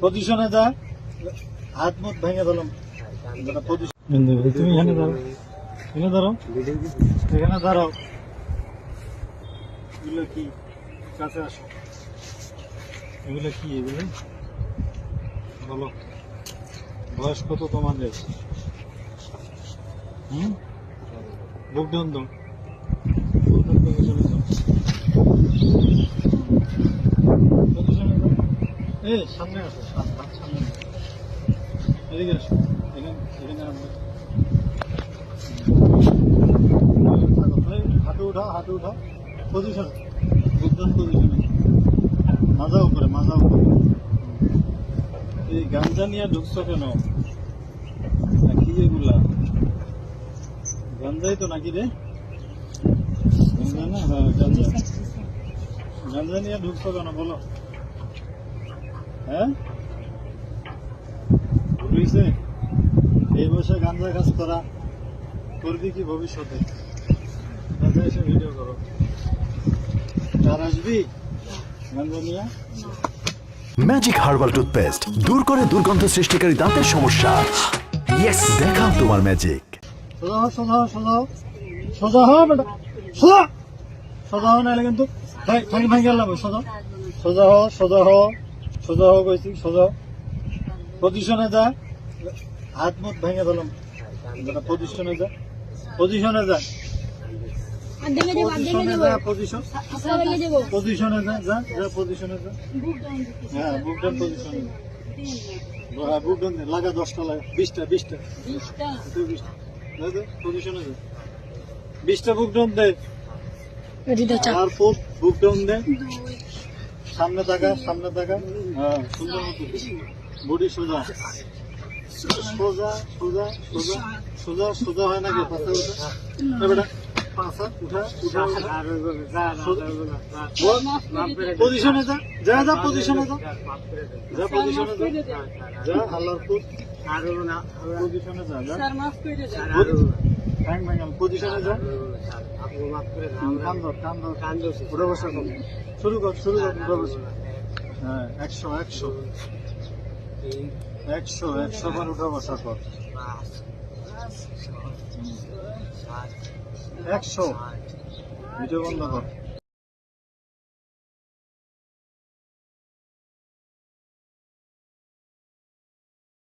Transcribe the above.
পজিশনে যা, হাত মুখ ভেঙে দিলাম। তুমি কি? কাছে আসো। কি বয়স কত তোমাদের? বুক ডাউন দাও বুক ডাউন পজিশনে যাও পজিশনে যাও এই সামনে আসো, সামনে। এদিকে আসো, এখানে এখানে হাঁটু উঠাও হাঁটু উঠাও। পজিশন বুদ্ধন পজিশনে মাজা উপরে মাজা উপরে। এই গাঞ্জা নিয়ে ঢুকছো কেন? না, কি এগুলা? গাঞ্জাই তো নাকি রে? গাঞ্জা না? হ্যাঁ গাঞ্জা গাঞ্জা নিয়ে ঢুকছো কেন? বলো। হ্যাঁ? বুঝছে এই বয়সে গাঞ্জা কাজ করা করবি কি ভবিষ্যতে? গাঞ্জা এসে ভিডিও করো। আর আসবি? গাঞ্জা নিয়ে ম্যাজিক হার্বাল টুথপেস্ট দূর করে দুর্গন্ধ সৃষ্টিকারী দাঁতের সমস্যা। ইয়েস দেখাও তোমার ম্যাজিক সোজা হও সোজা হও সোজা হও। সোজা হও বেটা। সোজা! সোজা হও নাহলে কিন্তু ভাঙি ভাঙি গেলাম সোজা। সোজা হও সোজা হও। সোজা হও কইছি সোজা। পজিশনে যা। হাত মুখ ভেঙে দিলাম বেটা পজিশনে যা। পজিশনে যা। আর পজিশনে যা পজিশন। পজিশনে যা যা যা পজিশনে যা। হ্যাঁ বুক ডাউন পজিশনে। হ্যাঁ বুক ডাউন লাগা দশটা লাগা। বিশটা বিশটা। বিশটা। বিশটা। দে দে পজিশনে দে বিশটা বুক ডাউন দে। রিদা চাপ। আর বুক বুক ডাউন দে সামনে তাকা সামনে তাকা। হ্যাঁ সুন্দর মতো। বডি সোজা। সোজা সোজা সোজা। সোজা সোজা হয় নাকি? পাশা উঠা। বেটা পাশা উঠা উঠা পজিশনে যা। যা যা পজিশনে যা। যা পজিশনে যা। যা পুত। পজিশনে যা যা। হ্যাং ভ্যাং পজিশনে যা কান ধর কান ধর উঠে বসা শুরু কর শুরু কর উঠে বসা হ্যাঁ একশো একশো। একশো একশো বার উঠে বসা কর একশো। ভিডিও বন্ধ কর।